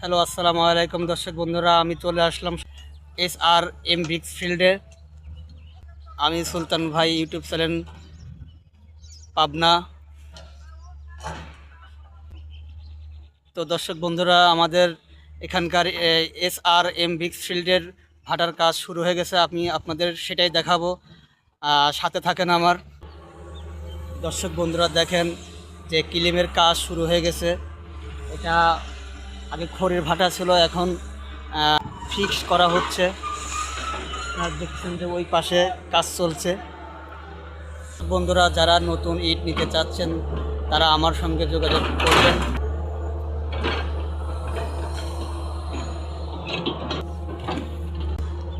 Hello, আসসালামু আলাইকুম দর্শক বন্ধুরা, আমি চলে আসলাম এস আর এম ব্রিক্স ফিল্ডে আমি সুলতান ভাই ইউটিউব চ্যানেল, পাবনা। তো দর্শক বন্ধুরা, আমাদের এখানকার এস আর এম ব্রিক্স ফিল্ডের ভাটার কাজ শুরু হয়ে গেছে, আমি আপনাদের সেটাই দেখাবো। সাথে থাকেন আমার। দর্শক বন্ধুরা, দেখেন যে কিলিমের কাজ শুরু হয়ে গেছে। এটা আগে খড়ের ভাটা ছিল, এখন ফিক্স করা হচ্ছে। আর দেখছেন যে ওই পাশে কাজ চলছে। বন্ধুরা, যারা নতুন ইট নিতে চাচ্ছেন, তারা আমার সঙ্গে যোগাযোগ করবেন।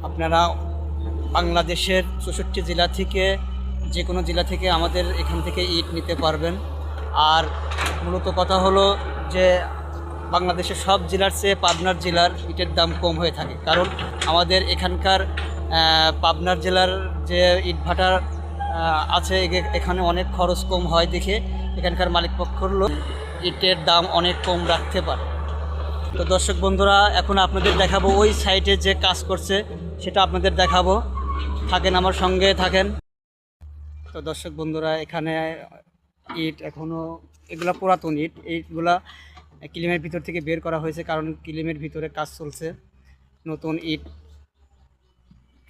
আপনারা বাংলাদেশের চৌষট্টি জেলা থেকে, যে কোনো জেলা থেকে আমাদের এখান থেকে ইট নিতে পারবেন। আর মূলত কথা হলো যে বাংলাদেশের সব জেলার চেয়ে পাবনার জেলার ইটের দাম কম হয়ে থাকে। কারণ আমাদের এখানকার পাবনার জেলার যে ইট ভাটার আছে এখানে অনেক খরচ কম হয় দেখে এখানকার মালিকপক্ষর লোক ইটের দাম অনেক কম রাখতে পারে। তো দর্শক বন্ধুরা, এখন আপনাদের দেখাবো ওই সাইটে যে কাজ করছে, সেটা আপনাদের দেখাবো। থাকেন আমার সঙ্গে, থাকেন। তো দর্শক বন্ধুরা, এখানে ইট এখনও এগুলা পুরাতন ইট, এইগুলা কিলিমের ভিতর থেকে বের করা হয়েছে কারণ কিলিমের ভিতরে কাজ চলছে। নতুন ইট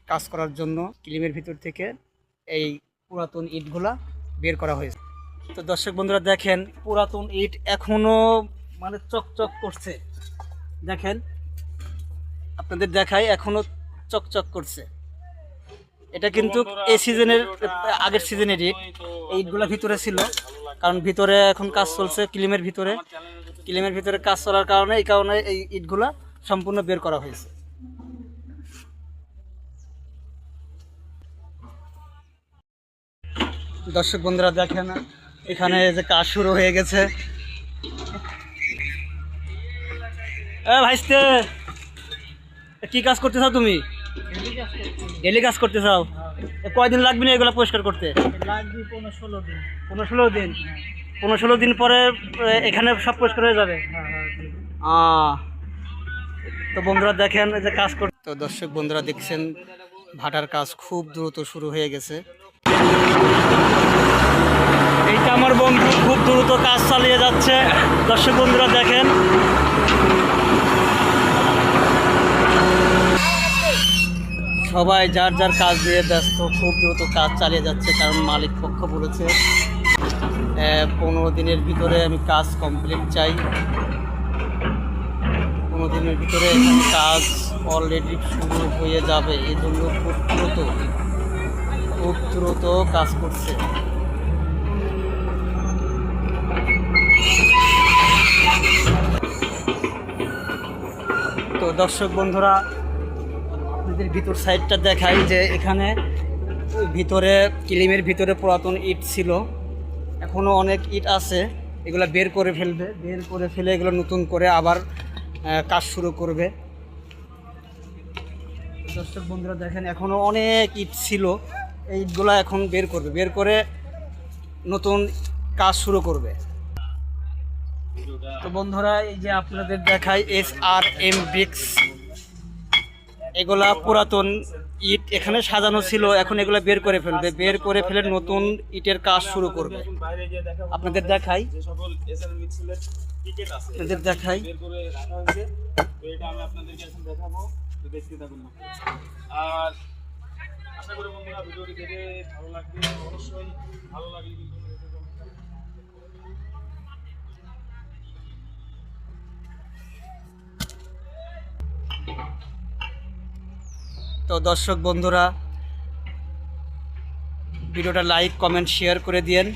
কাজ করার জন্য কিলিমের ভিতর থেকে এই পুরাতন ইটগুলা বের করা হয়েছে। তো দর্শক বন্ধুরা দেখেন পুরাতন ইট এখনও মানে চকচক করছে। দেখেন আপনাদের দেখাই এখনও চকচক করছে। এটা কিন্তু এই সিজনের আগের সিজনের ইট। এই ইটগুলো ভিতরে ছিল। কারণ ভিতরে এখন কাজ চলছে কিলিমের ভিতরে। কিলিমের ভিতরে কাজ চলার কারণে এই কারণে এই ইটগুলা সম্পূর্ণ বের করা হয়েছে। দর্শক বন্ধুরা দেখেন এখানে যে কাজ শুরু হয়ে গেছে। ভাইস্তে কি কাজ করতে চাও তুমি? ডেলি কাজ করতে চাও? কয়দিন লাগবে না এগুলো পরিষ্কার করতে? লাগবে পনেরো ষোলো দিন। পনেরো ষোলো দিন। পনেরো ষোলো দিন পরে এখানে সব পরিষ্কার হয়ে যাবে। তো বন্ধুরা দেখেন এই যে কাজ কর তো দর্শক বন্ধুরা দেখছেন ভাটার কাজ খুব দ্রুত শুরু হয়ে গেছে। এইটা আমার বন্ধু খুব দ্রুত কাজ চালিয়ে যাচ্ছে। দর্শক বন্ধুরা দেখেন। সবাই যার যার কাজ দিয়ে ব্যস্ত খুব দ্রুত কাজ চালিয়ে যাচ্ছে কারণ মালিক পক্ষ বলেছে পনেরো দিনের ভিতরে আমি কাজ কমপ্লিট চাই। পনেরো দিনের ভিতরে কাজ অলরেডি শুরু হয়ে যাবে। এই জন্য খুব দ্রুত খুব দ্রুত কাজ করছে। তো দর্শক বন্ধুরা, আপনাদের ভিতর সাইডটা দেখাই যে এখানে ভিতরে, কিলিমের ভিতরে পুরাতন ইট ছিল। এখনও অনেক ইট আছে, এগুলো বের করে ফেলবে। বের করে ফেলে এগুলো নতুন করে আবার কাজ শুরু করবে। দর্শক বন্ধুরা দেখেন এখনও অনেক ইট ছিল। এই ইটগুলো এখন বের করবে, বের করে নতুন কাজ শুরু করবে। তো বন্ধুরা, এই যে আপনাদের দেখাই এস আর এম ব্রিক্স এগুলা পুরাতন ইট এখানে সাজানো ছিল, এখন এগুলো বের করে ফেলবে। বের করে ফেলে নতুন ইটের কাজ শুরু করবে। আপনাদের দেখাই। আপনাদের দেখাই। আর আশা করি বন্ধুরা ভিডিওটি দেখে ভালো লাগবে। অবশ্যই ভালো লাগলে কিন্তু তো দর্শক বন্ধুরা, ভিডিওটা লাইক কমেন্ট শেয়ার করে দিয়েন।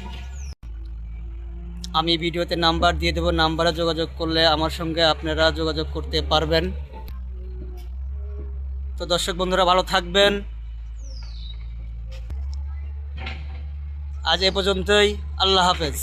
আমি ভিডিওতে নাম্বার দিয়ে দেবো নাম্বারে যোগাযোগ করলে আমার সঙ্গে আপনারা যোগাযোগ করতে পারবেন। তো দর্শক বন্ধুরা, ভালো থাকবেন। আজ এ পর্যন্তই, আল্লাহ হাফেজ।